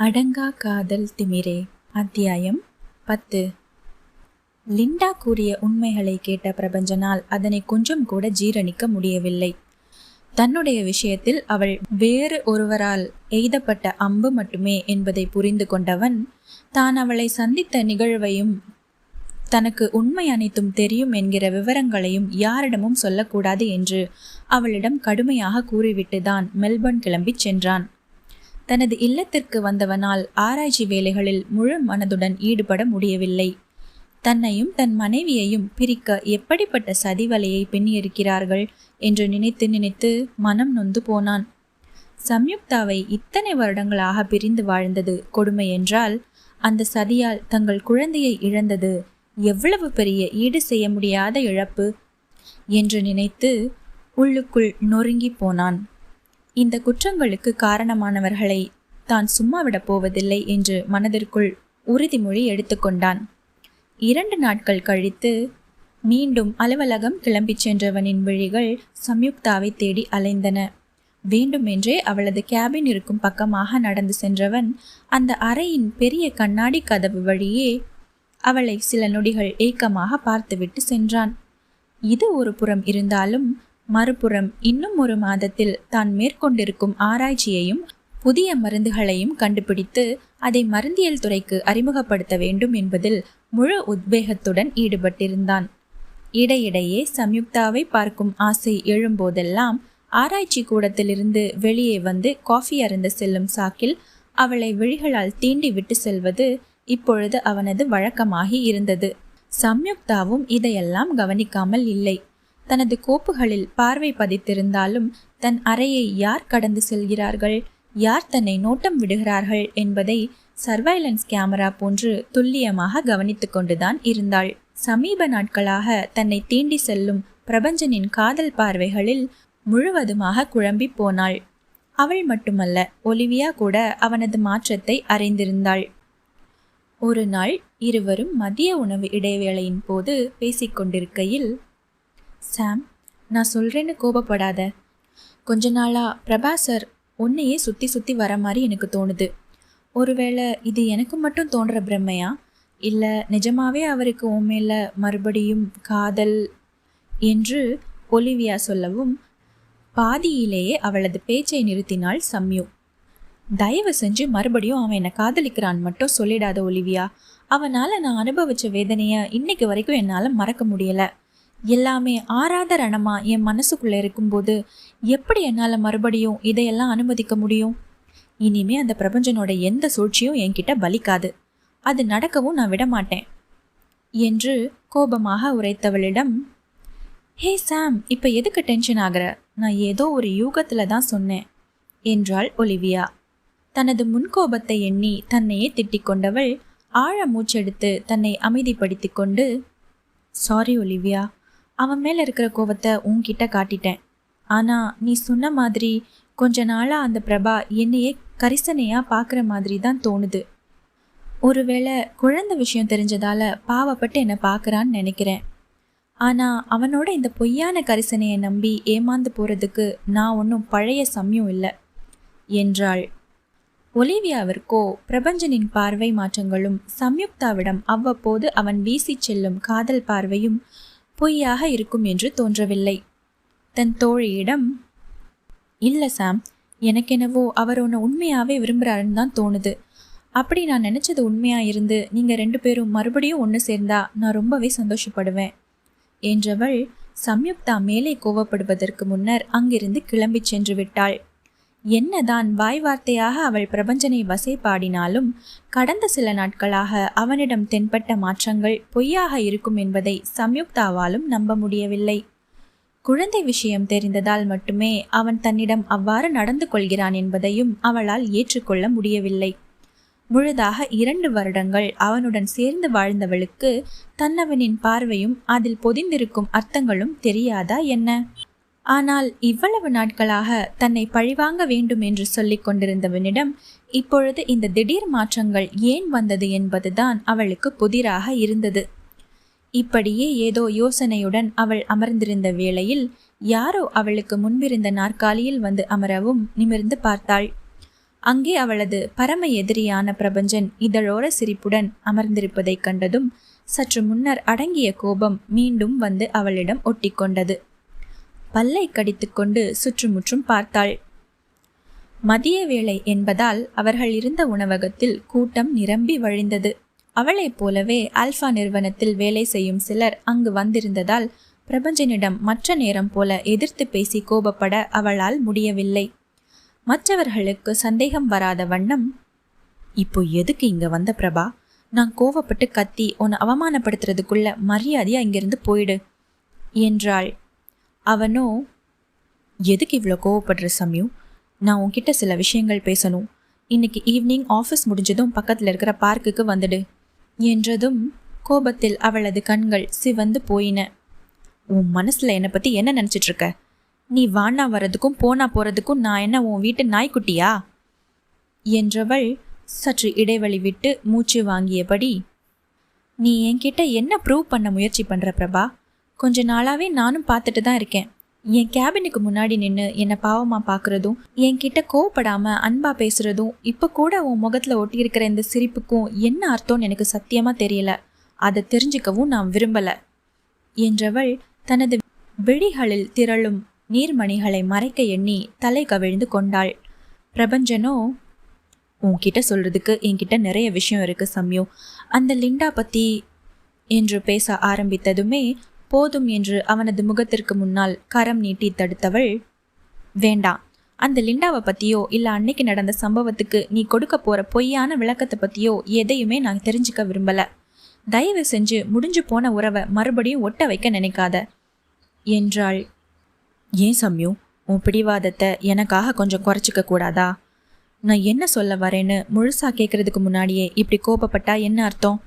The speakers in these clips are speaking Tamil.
அடங்கா காதல் திமிரே. அத்தியாயம் பத்து. லிண்டா கூறிய உண்மைகளை கேட்ட பிரபஞ்சனால் அதனை கொஞ்சம் கூட ஜீரணிக்க முடியவில்லை. தன்னுடைய விஷயத்தில் அவள் வேறு ஒருவரால் எய்தப்பட்ட அம்பு மட்டுமே என்பதை புரிந்து கொண்டவன் தான் அவளை சந்தித்த நிகழ்வையும் தனக்கு உண்மை அனைத்தும் தெரியும் என்கிற விவரங்களையும் யாரிடமும் சொல்லக்கூடாது என்று அவளிடம் கடுமையாக கூறிவிட்டுதான் மெல்பர்ன் கிளம்பிச் சென்றான். தனது இல்லத்திற்கு வந்தவனால் ஆராய்ச்சி வேலைகளில் முழு மனதுடன் ஈடுபட முடியவில்லை. தன்னையும் தன் மனைவியையும் பிரிக்க எப்படிப்பட்ட சதிவலையை பின்னியிருக்கிறார்கள் என்று நினைத்து நினைத்து மனம் நொந்து போனான். சம்யுக்தாவை இத்தனை வருடங்களாக பிரிந்து வாழ்ந்தது கொடுமை என்றால் அந்த சதியால் தங்கள் குழந்தையை இழந்தது எவ்வளவு பெரிய ஈடு செய்ய முடியாத இழப்பு என்று நினைத்து உள்ளுக்குள் நொறுங்கி போனான். இந்த குற்றங்களுக்கு காரணமானவர்களை தான் சும்மா விடப் போவதில்லை என்று மனதிற்குள் உறுதிமொழி எடுத்துக்கொண்டான் இரண்டு நாட்கள் கழித்து மீண்டும் அலுவலகம் கிளம்பிச் சென்றவனின் விழிகள் சம்யுக்தாவை தேடி அலைந்தன. வேண்டுமென்றே அவளது கேபின் இருக்கும் பக்கமாக நடந்து சென்றவன் அந்த அறையின் பெரிய கண்ணாடி கதவு வழியே அவளை சில நொடிகள் ஏக்கமாக பார்த்துவிட்டு சென்றான். இது ஒரு புறம் இருந்தாலும் மறுபுறம் இன்னும் ஒரு மாதத்தில் தான் மேற்கொண்டிருக்கும் ஆராய்ச்சியையும் புதிய மருந்துகளையும் கண்டுபிடித்து அதை மருந்தியல் துறைக்கு அறிமுகப்படுத்த வேண்டும் என்பதில் முழு உத்வேகத்துடன் ஈடுபட்டிருந்தான். இடையிடையே சம்யுக்தாவை பார்க்கும் ஆசை எழும்போதெல்லாம் ஆராய்ச்சி கூடத்திலிருந்து வெளியே வந்து காஃபி அருந்த செல்லும் சாக்கில் அவளை விழிகளால் தீண்டி விட்டு செல்வது இப்பொழுது அவனது வழக்கமாகி இருந்தது. சம்யுக்தாவும் இதையெல்லாம் கவனிக்காமல் இல்லை. தனது கோப்புகளில் பார்வை பதித்திருந்தாலும் தன் அறையை யார் கடந்து செல்கிறார்கள்? யார் தன்னை நோட்டம் விடுகிறார்கள்? என்பதை சர்வைலன்ஸ் கேமரா போன்று துல்லியமாக கவனித்து கொண்டுதான் இருந்தாள். சமீப நாட்களாக தன்னை தீண்டி செல்லும் பிரபஞ்சனின் காதல் பார்வைகளில் முழுவதுமாக குழம்பி போனாள். அவள் மட்டுமல்ல ஒலிவியா கூட அவனது மாற்றத்தை அறிந்திருந்தாள். ஒரு நாள் இருவரும் மதிய உணவு இடைவேளையின் போது பேசிக்கொண்டிருக்கையில் சாம் நான் சொல்கிறேன்னு கோபப்படாத. கொஞ்ச நாளாக பிரபா சார் உன்னையே சுற்றி சுற்றி வர மாதிரி எனக்கு தோணுது. ஒருவேளை இது எனக்கு மட்டும் தோன்ற பிரம்மையா? இல்லை நிஜமாவே அவருக்கு உண்மையில் மறுபடியும் காதல் என்று ஒலிவியா சொல்லவும் பாதியிலேயே அவளது பேச்சை நிறுத்தினாள் சம்யு. தயவு செஞ்சு மறுபடியும் அவன் என்னை காதலிக்கிறான் மட்டும் சொல்லிடாத ஒலிவியா. அவனால் நான் அனுபவித்த வேதனையை இன்னைக்கு வரைக்கும் என்னால் மறக்க முடியலை. எல்லாமே ஆறாத ரணமா என் மனசுக்குள்ளே இருக்கும்போது எப்படி என்னால் மறுபடியும் இதையெல்லாம் அனுமதிக்க முடியும்? இனிமே அந்த பிரபஞ்சனோட எந்த சூழ்ச்சியும் என்கிட்ட பலிக்காது அது நடக்கவும் நான் விட மாட்டேன் என்று கோபமாக உரைத்தவளிடம் ஹே சாம் இப்போ எதுக்கு டென்ஷன் ஆகிற? நான் ஏதோ ஒரு யூகத்தில் தான் சொன்னேன் என்றாள் ஒலிவியா. தனது முன்கோபத்தை எண்ணி தன்னையே திட்டிக் கொண்டவள் ஆழ மூச்செடுத்து தன்னை அமைதிப்படுத்தி கொண்டு சாரி ஒலிவியா. அவன் மேலே இருக்கிற கோவத்தை உன்கிட்ட காட்டிட்டேன். ஆனால் நீ சொன்ன மாதிரி கொஞ்ச நாளாக அந்த பிரபா என்னையே கரிசனையாக பார்க்குற மாதிரி தான் தோணுது. ஒருவேளை குழந்தை விஷயம் தெரிஞ்சதால பாவப்பட்டு என்னை பார்க்குறான்னு நினைக்கிறேன். ஆனால் அவனோட இந்த பொய்யான கரிசனையை நம்பி ஏமாந்து போகிறதுக்கு நான் ஒன்றும் பழைய சமயம் இல்லை என்றாள். ஒலிவியாவிற்கோ பிரபஞ்சனின் பார்வை மாற்றங்களும் சம்யுக்தாவிடம் அவ்வப்போது அவன் வீசி செல்லும் காதல் பார்வையும் பொய்யாக இருக்கும் என்று தோன்றவில்லை. தன் தோழியிடம் இல்லை சாம் எனக்கெனவோ அவர் உன்னை உண்மையாகவே விரும்புகிறாருன்னு தான் தோணுது. அப்படி நான் நினச்சது உண்மையாக இருந்து நீங்கள் ரெண்டு பேரும் மறுபடியும் ஒன்று சேர்ந்தா நான் ரொம்பவே சந்தோஷப்படுவேன். என்றவள் சம்யுக்தா மேலே கோவப்படுவதற்கு முன்னர் அங்கிருந்து கிளம்பி சென்று விட்டாள். என்னதான் வாய் வார்த்தையாக அவள் பிரபஞ்சனை வசை பாடினாலும் கடந்த சில நாட்களாக அவனிடம் தென்பட்ட மாற்றங்கள் பொய்யாக இருக்கும் என்பதை சம்யுக்தாவாலும் நம்ப முடியவில்லை. குழந்தை விஷயம் தெரிந்ததால் மட்டுமே அவன் தன்னிடம் அவ்வாறு நடந்து கொள்கிறான் என்பதையும் அவளால் ஏற்றுக்கொள்ள முடியவில்லை. முழுதாக இரண்டு வருடங்கள் அவனுடன் சேர்ந்து வாழ்ந்தவளுக்கு தன்னவனின் பார்வையும் அதில் பொதிந்திருக்கும் அர்த்தங்களும் தெரியாதா என்ன? ஆனால் இவ்வளவு நாட்களாக தன்னை பழிவாங்க வேண்டும் என்று சொல்லிக் கொண்டிருந்தவனிடம் இப்பொழுது இந்த திடீர் மாற்றங்கள் ஏன் வந்தது என்பதுதான் அவளுக்கு புதிராக இருந்தது. இப்படியே ஏதோ யோசனையுடன் அவள் அமர்ந்திருந்த வேளையில் யாரோ அவளுக்கு முன்பிருந்த நாற்காலியில் வந்து அமரவும் நிமிர்ந்து பார்த்தாள். அங்கே அவளது பரம எதிரியான பிரபஞ்சன் இதழோர சிரிப்புடன் அமர்ந்திருப்பதைக் கண்டதும் சற்று முன்னர் அடங்கிய கோபம் மீண்டும் வந்து அவளிடம் ஒட்டிக்கொண்டது பல்லை கடித்துக்கொண்டு சுற்றுமுற்றும் பார்த்தாள். மதிய வேளை என்பதால் அவர்கள் இருந்த உணவகத்தில் கூட்டம் நிரம்பி வழிந்தது. அவளைப் போலவே ஆல்ஃபா நிறுவனத்தில் வேலை செய்யும் சிலர் அங்கு வந்திருந்ததால் பிரபஞ்சனிடம் மற்ற நேரம் போல எதிர்த்து பேசி கோபப்பட அவளால் முடியவில்லை. மற்றவர்களுக்கு சந்தேகம் வராத வண்ணம் இப்போ எதுக்கு இங்க வந்த பிரபா? நான் கோவப்பட்டு கத்தி உன்னை அவமானப்படுத்துறதுக்குள்ள மரியாதையா இங்கிருந்து போயிடு என்றாள். அவனோ எதுக்கு இவ்வளோ கோவப்படுற சமயம் நான் உன்கிட்ட சில விஷயங்கள் பேசணும். இன்னைக்கு ஈவினிங் ஆஃபீஸ் முடிஞ்சதும் பக்கத்தில் இருக்கிற பார்க்குக்கு வந்துடு. என்றதும் கோபத்தில் அவளது கண்கள் சிவந்து போயின. உன் மனசில் என்னை பற்றி என்ன நினச்சிட்ருக்க? நீ வானா வரதுக்கும் போனா போகிறதுக்கும் நான் என்ன உன் வீட்டு நாய்க்குட்டியா? என்றவள் சற்று இடைவெளி விட்டு மூச்சு வாங்கியபடி நீ என்கிட்ட என்ன ப்ரூவ் பண்ண முயற்சி பண்ணுற பிரபா? கொஞ்ச நாளாகவே நானும் பார்த்துட்டு தான் இருக்கேன். என் கேபினுக்கு முன்னாடி நின்று என்னை பாவமாக பார்க்குறதும் என்கிட்ட கோவப்படாமல் அன்பாக பேசுகிறதும் இப்போ கூட உன் முகத்தில் ஒட்டியிருக்கிற இந்த சிரிப்புக்கும் என்ன அர்த்தம்னு எனக்கு சத்தியமாக தெரியல. அதை தெரிஞ்சுக்கவும் நான் விரும்பலை. என்றவள் தனது விழிகளில் திரளும் நீர்மணிகளை மறைக்க எண்ணி தலை கவிழ்ந்து கொண்டாள். பிரபஞ்சனோ உன்கிட்ட சொல்கிறதுக்கு என்கிட்ட நிறைய விஷயம் இருக்குது சம்யோ. அந்த லிண்டா பற்றி என்று பேச ஆரம்பித்ததுமே போதும் என்று அவனது முகத்திற்கு முன்னால் கரம் நீட்டி தடுத்தவள் வேண்டாம் அந்த லிண்டாவை பற்றியோ இல்லை அன்னைக்கு நடந்த சம்பவத்துக்கு நீ கொடுக்க போகிற பொய்யான விளக்கத்தை பற்றியோ எதையுமே நான் தெரிஞ்சுக்க விரும்பலை. தயவு செஞ்சு முடிஞ்சு போன உறவை மறுபடியும் ஒட்ட வைக்க நினைக்காத என்றாள். ஏன் சம்யு உன் பிடிவாதத்தை எனக்காக கொஞ்சம் குறைச்சிக்க கூடாதா? நான் என்ன சொல்ல வரேன்னு முழுசா கேட்கறதுக்கு முன்னாடியே இப்படி கோபப்பட்டா என்ன அர்த்தம்?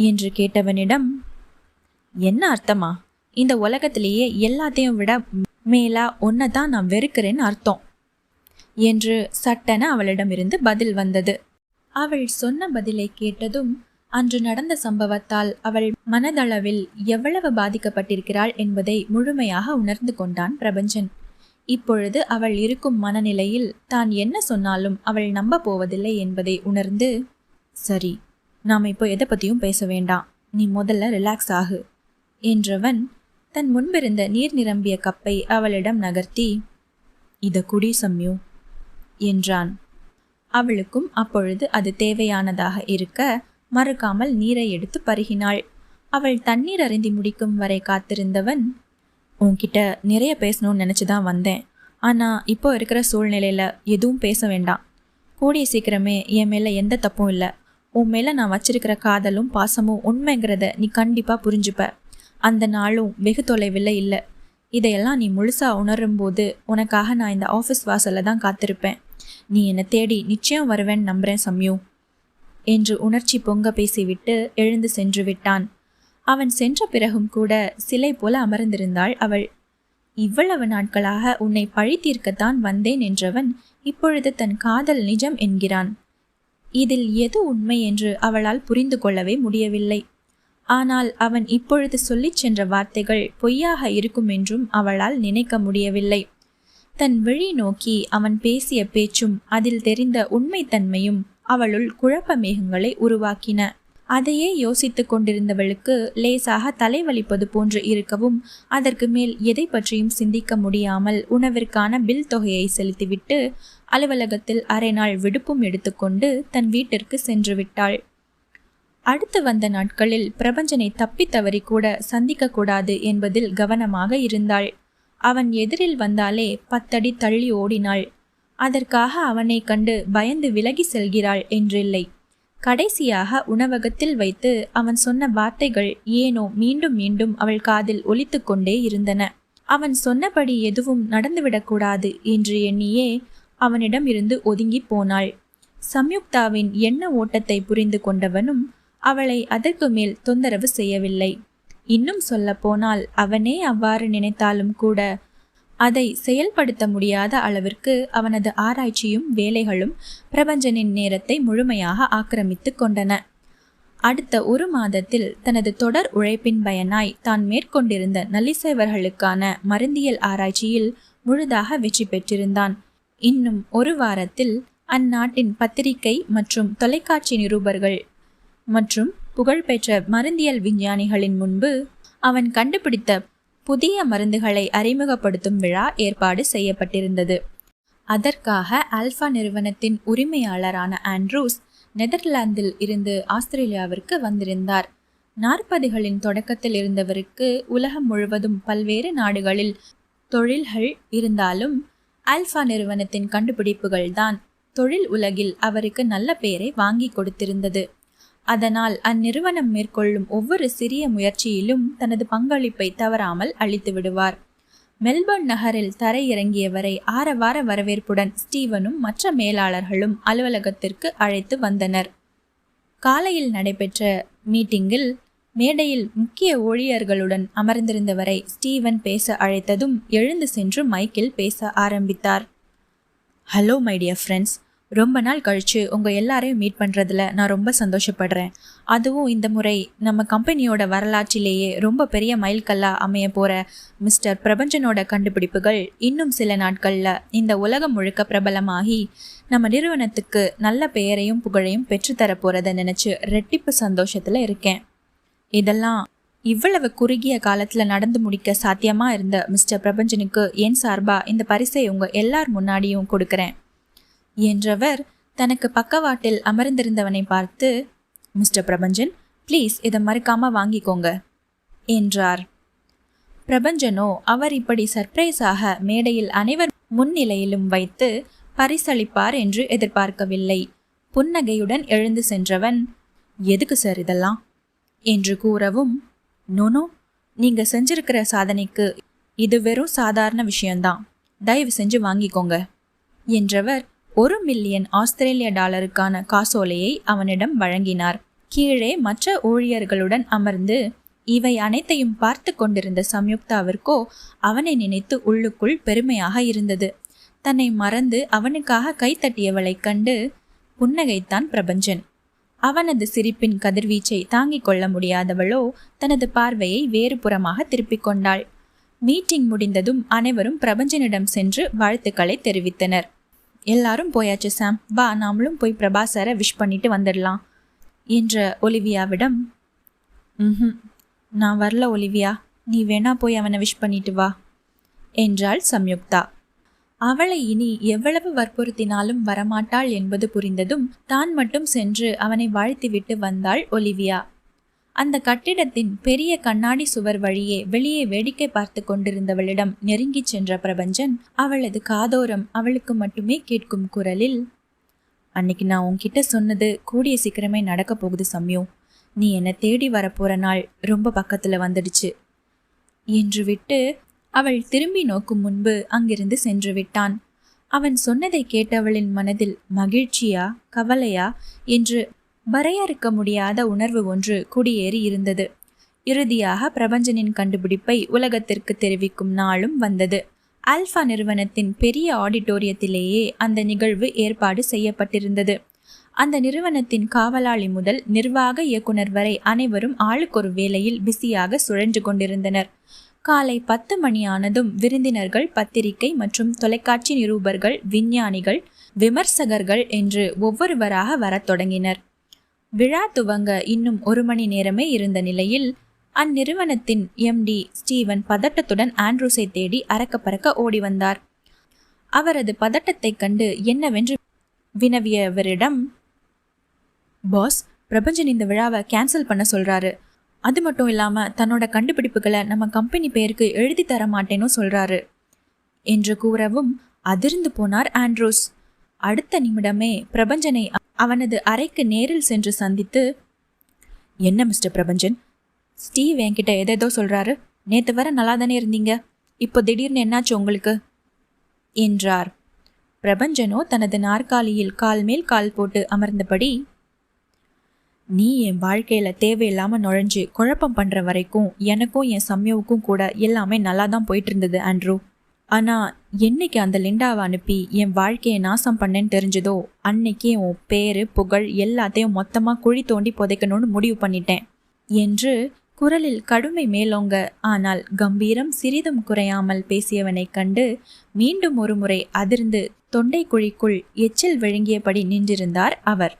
என்று கேட்டவனிடம் என்ன அர்த்தமா? இந்த உலகத்திலேயே எல்லாத்தையும் விட மேலா ஒன்றை தான் நான் வெறுக்கிறேன்னு அர்த்தம். என்று சட்டென அவளிடமிருந்து பதில் வந்தது. அவள் சொன்ன பதிலை கேட்டதும் அன்று நடந்த சம்பவத்தால் அவள் மனதளவில் எவ்வளவு பாதிக்கப்பட்டிருக்கிறாள் என்பதை முழுமையாக உணர்ந்து கொண்டான் பிரபஞ்சன். இப்பொழுது அவள் இருக்கும் மனநிலையில் தான் என்ன சொன்னாலும் அவள் நம்ப போவதில்லை என்பதை உணர்ந்து சரி நாம் இப்போ எதை பற்றியும் பேச வேண்டாம். நீ முதல்ல ரிலாக்ஸ் ஆகு. என்றவன் தன் முன்பிருந்த நீர் நிரம்பிய கப்பை அவளிடம் நகர்த்தி இத குடி சம்யு என்றான். அவளுக்கும் அப்பொழுது அது தேவையானதாக இருக்க மறுக்காமல் நீரை எடுத்து பருகினாள். அவள் தண்ணீர் அருந்தி முடிக்கும் வரை காத்திருந்தவன் உன்கிட்ட நிறைய பேசணும்னு நினச்சி தான் வந்தேன். ஆனால் இப்போ இருக்கிற சூழ்நிலையில் எதுவும் பேச வேண்டாம். கூடிய சீக்கிரமே என் மேலே எந்த தப்பும் இல்லை. உன் மேலே நான் வச்சிருக்கிற காதலும் பாசமும் உண்மைங்கிறத நீ கண்டிப்பாக புரிஞ்சுப்ப. அந்த நாளும் வெகு தொலைவில் இல்லை. இதையெல்லாம் நீ முழுசாக உணரும்போது உனக்காக நான் இந்த ஆஃபீஸ் வாசலில் தான் காத்திருப்பேன். நீ என்னை தேடி நிச்சயம் வருவேன்னு நம்புகிறேன் சம்யூ. என்று உணர்ச்சி பொங்க பேசிவிட்டு எழுந்து சென்று விட்டான். அவன் சென்ற பிறகும் கூட சிலை போல அமர்ந்திருந்தாள் அவள். இவ்வளவு நாட்களாக உன்னை பழி தீர்க்கத்தான் வந்தேன் என்றவன் இப்பொழுது தன் காதல் நிஜம் என்கிறான். இதில் எது உண்மை என்று அவளால் புரிந்து கொள்ளவே முடியவில்லை. ஆனால் அவன் இப்பொழுது சொல்லிச் சென்ற வார்த்தைகள் பொய்யாக இருக்கும் என்றும் அவளால் நினைக்க முடியவில்லை. தன் விழி நோக்கி அவன் பேசிய பேச்சும் அதில் தெரிந்த உண்மைத்தன்மையும் அவளுள் குழப்ப மேகங்களை உருவாக்கின. அதையே யோசித்துக் கொண்டிருந்தவளுக்கு லேசாக தலைவலிப்பது போன்று இருக்கவும் அதற்கு மேல் எதை பற்றியும் சிந்திக்க முடியாமல் உணவிற்கான பில் தொகையை செலுத்திவிட்டு அலுவலகத்தில் அரை நாள் விடுப்பும் எடுத்துக்கொண்டு தன் வீட்டிற்கு சென்று விட்டாள். அடுத்து வந்த நாட்களில் பிரபஞ்சனை தப்பி தவறி கூட சந்திக்கக்கூடாது என்பதில் கவனமாக இருந்தாள். அவன் எதிரில் வந்தாலே பத்தடி தள்ளி ஓடினாள். அதற்காக அவனை கண்டு பயந்து விலகி செல்கிறாள் என்றில்லை. கடைசியாக உணவகத்தில் வைத்து அவன் சொன்ன வார்த்தைகள் ஏனோ மீண்டும் மீண்டும் அவள் காதில் ஒலித்து கொண்டே இருந்தன. அவன் சொன்னபடி எதுவும் நடந்துவிடக்கூடாது என்று எண்ணியே அவனிடம் இருந்து ஒதுங்கி போனாள். சம்யுக்தாவின் எண்ண ஓட்டத்தை புரிந்து கொண்டவனும் அவளை அதற்கு மேல் தொந்தரவு செய்யவில்லை. இன்னும் சொல்லப்போனால் அவனே அவ்வாறு நினைத்தாலும் கூட அதை செயல்படுத்த முடியாத அளவிற்கு அவனது ஆராய்ச்சியும் வேலைகளும் பிரபஞ்சனின் நேரத்தை முழுமையாக ஆக்கிரமித்து கொண்டன. அடுத்த ஒரு மாதத்தில் தனது தொடர் உழைப்பின் பயனாய் தான் மேற்கொண்டிருந்த நல்லிசைவர்களுக்கான மருந்தியல் ஆராய்ச்சியில் முழுதாக வெற்றி பெற்றிருந்தான். இன்னும் ஒரு வாரத்தில் அந்நாட்டின் பத்திரிகை மற்றும் தொலைக்காட்சி நிருபர்கள் மற்றும் புகழ்பெற்ற மருந்தியல் விஞ்ஞானிகளின் முன்பு அவன் கண்டுபிடித்த புதிய மருந்துகளை அறிமுகப்படுத்தும் விழா ஏற்பாடு செய்யப்பட்டிருந்தது. அதற்காக ஆல்ஃபா நிறுவனத்தின் உரிமையாளரான ஆண்ட்ரூஸ் நெதர்லாந்தில் இருந்து ஆஸ்திரேலியாவிற்கு வந்திருந்தார். நாற்பதுகளின் தொடக்கத்தில் இருந்தவருக்கு உலகம் முழுவதும் பல்வேறு நாடுகளில் தொழில்கள் இருந்தாலும் ஆல்ஃபா நிறுவனத்தின் கண்டுபிடிப்புகள்தான் தொழில் உலகில் அவருக்கு நல்ல பெயரை வாங்கி கொடுத்திருந்தது. அதனால் அந்நிறுவனம் மேற்கொள்ளும் ஒவ்வொரு சிறிய முயற்சியிலும் தனது பங்களிப்பை தவறாமல் அளித்து விடுவார். மெல்பர்ன் நகரில் தரையிறங்கியவரை ஆரவார வரவேற்புடன் ஸ்டீவனும் மற்ற மேலாளர்களும் அலுவலகத்திற்கு அழைத்து வந்தனர். காலையில் நடைபெற்ற மீட்டிங்கில் மேடையில் முக்கிய ஊழியர்களுடன் அமர்ந்திருந்தவரை ஸ்டீவன் பேச அழைத்ததும் எழுந்து சென்று மைக்கில் பேச ஆரம்பித்தார். Hello my dear friends. ரொம்ப நாள் கழித்து உங்கள் எல்லாரையும் மீட் பண்ணுறதுல நான் ரொம்ப சந்தோஷப்படுறேன். அதுவும் இந்த முறை நம்ம கம்பெனியோட வரலாற்றிலேயே ரொம்ப பெரிய மைல்கல்லாக அமைய போகிற மிஸ்டர் பிரபஞ்சனோட கண்டுபிடிப்புகள் இன்னும் சில நாட்களில் இந்த உலகம் முழுக்க பிரபலமாகி நம்ம நிறுவனத்துக்கு நல்ல பெயரையும் புகழையும் பெற்றுத்தர போகிறத நினச்சி ரெட்டிப்பு சந்தோஷத்தில் இருக்கேன். இதெல்லாம் இவ்வளவு குறுகிய காலத்தில் நடந்து முடிக்க சாத்தியமாக இருந்த மிஸ்டர் பிரபஞ்சனுக்கு என் சார்பாக இந்த பரிசை உங்கள் எல்லார் முன்னாடியும் கொடுக்குறேன். என்றவர் தனக்கு பக்கவாட்டில் அமர்ந்திருந்தவனை பார்த்து மிஸ்டர் பிரபஞ்சன் ப்ளீஸ் இதை மறுக்காம வாங்கிக்கோங்க என்றார். பிரபஞ்சனோ அவர் இப்படி சர்ப்ரைஸாக மேடையில் அனைவர் முன்னிலையிலும் வைத்து பரிசளிப்பார் என்று எதிர்பார்க்கவில்லை. புன்னகையுடன் எழுந்து சென்றவன் எதுக்கு சார் இதெல்லாம்? என்று கூறவும் நோனோ நீங்க செஞ்சிருக்கிற சாதனைக்கு இது வெறும் சாதாரண விஷயம்தான். தயவு செஞ்சு வாங்கிக்கோங்க என்றவர் ஒரு மில்லியன் ஆஸ்திரேலிய டாலருக்கான காசோலையை அவனிடம் வழங்கினார். கீழே மற்ற ஊழியர்களுடன் அமர்ந்து இவை அனைத்தையும் பார்த்து கொண்டிருந்த சம்யுக்தாவிற்கோ அவனை நினைத்து உள்ளுக்குள் பெருமையாக இருந்தது. தன்னை மறந்து அவனுக்காக கைத்தட்டியவளைக் கண்டு புன்னகைத்தான் பிரபஞ்சன். அவனது சிரிப்பின் கதிர்வீச்சை தாங்கிக் கொள்ள முடியாதவளோ தனது பார்வையை வேறு புறமாக திருப்பிக் கொண்டாள். மீட்டிங் முடிந்ததும் அனைவரும் பிரபஞ்சனிடம் சென்று வாழ்த்துக்களை தெரிவித்தனர். எல்லாரும் போயாச்சு சாம். வா நாமளும் போய் பிரபாசரை விஷ் பண்ணிட்டு வந்துடலாம் என்ற ஒலிவியாவிடம் ம் நான் வரல ஒலிவியா நீ வேணா போய் அவனை விஷ் பண்ணிட்டு வா என்றாள் சம்யுக்தா. அவளை இனி எவ்வளவு வற்புறுத்தினாலும் வரமாட்டாள் என்பது புரிந்ததும் தான் மட்டும் சென்று அவனை வாழ்த்திவிட்டு வந்தாள் ஒலிவியா. அந்த கட்டிடத்தின் பெரிய கண்ணாடி சுவர் வழியே வெளியே வேடிக்கை பார்த்து கொண்டிருந்தவளிடம் நெருங்கிச் சென்ற பிரபஞ்சன் அவளது காதோரம் அவளுக்கு மட்டுமே கேட்கும் குரலில் அன்னைக்கு நான் உன்கிட்ட சொன்னது கூடிய சீக்கிரமே நடக்க போகுது சம்யோ. நீ என்னை தேடி வரப்போற நாள் ரொம்ப பக்கத்துல வந்துடுச்சு. என்று விட்டு அவள் திரும்பி நோக்கும் முன்பு அங்கிருந்து சென்று விட்டான். அவன் சொன்னதை கேட்டவளின் மனதில் மகிழ்ச்சியா கவலையா என்று வரையறுக்க முடியாத உணர்வு ஒன்று குடியேறி இருந்தது. இறுதியாக பிரபஞ்சனின் கண்டுபிடிப்பை உலகத்திற்கு தெரிவிக்கும் நாளும் வந்தது. ஆல்ஃபா நிறுவனத்தின் பெரிய ஆடிட்டோரியத்திலேயே அந்த நிகழ்வு ஏற்பாடு செய்யப்பட்டிருந்தது. அந்த நிறுவனத்தின் காவலாளி முதல் நிர்வாக இயக்குனர் வரை அனைவரும் ஆளுக்கொரு வேலையில் பிஸியாக சுழன்று கொண்டிருந்தனர். காலை பத்து மணியானதும் விருந்தினர்கள் பத்திரிகை மற்றும் தொலைக்காட்சி நிரூபர்கள் விஞ்ஞானிகள் விமர்சகர்கள் என்று ஒவ்வொருவராக வரத் தொடங்கினர். விழா துவங்க இன்னும் ஒரு மணி நேரமே இருந்த நிலையில் அந்நிறுவனத்தின் எம்டி ஸ்டீவன் பதட்டத்துடன் ஆண்ட்ரூஸை தேடி அறக்க பறக்க ஓடி வந்தார். அவரது பதட்டத்தைக் கண்டு என்னவென்று வினவியவரிடம் பாஸ் பிரபஞ்சன் இந்த விழாவை கேன்சல் பண்ண சொல்றாரு. அது மட்டும் இல்லாம தன்னோட கண்டுபிடிப்புகளை நம்ம கம்பெனி பேருக்கு எழுதி தர மாட்டேன்னு சொல்றாரு என்று கூறவும் அதிர்ந்து போனார் ஆண்ட்ரூஸ். அடுத்த நிமிடமே பிரபஞ்சனை அவனது அறைக்கு நேரில் சென்று சந்தித்து என்ன மிஸ்டர் பிரபஞ்சன்? ஸ்டீவ் என்கிட்ட எதேதோ சொல்கிறாரு நேற்று வர நல்லா தானே இருந்தீங்க. இப்போ திடீர்னு என்னாச்சு உங்களுக்கு? என்றார். பிரபஞ்சனோ தனது நாற்காலியில் கால் மேல் கால் போட்டு அமர்ந்தபடி நீ என் வாழ்க்கையில் தேவையில்லாமல் நுழைஞ்சு குழப்பம் பண்ணுற வரைக்கும் எனக்கும் என் சம்யவுக்கும் கூட எல்லாமே நல்லா தான் போயிட்டு இருந்தது ஆண்ட்ரூ. ஆனால் என்னைக்கு அந்த லிண்டாவை அனுப்பி என் வாழ்க்கையை நாசம் பண்ணேன்னு தெரிஞ்சதோ அன்னைக்கே உன் பேர் புகழ் எல்லாத்தையும் மொத்தமாக குழி தோண்டி புதைக்கணும்னு முடிவு பண்ணிட்டேன் என்று குரலில் கடுமை மேலோங்க ஆனால் கம்பீரம் சிறிதும் குறையாமல் பேசியவனை கண்டு மீண்டும் ஒருமுறை அதிர்ந்து தொண்டை குழிக்குள் எச்சில் விழுங்கியபடி நின்றிருந்தார் அவர்.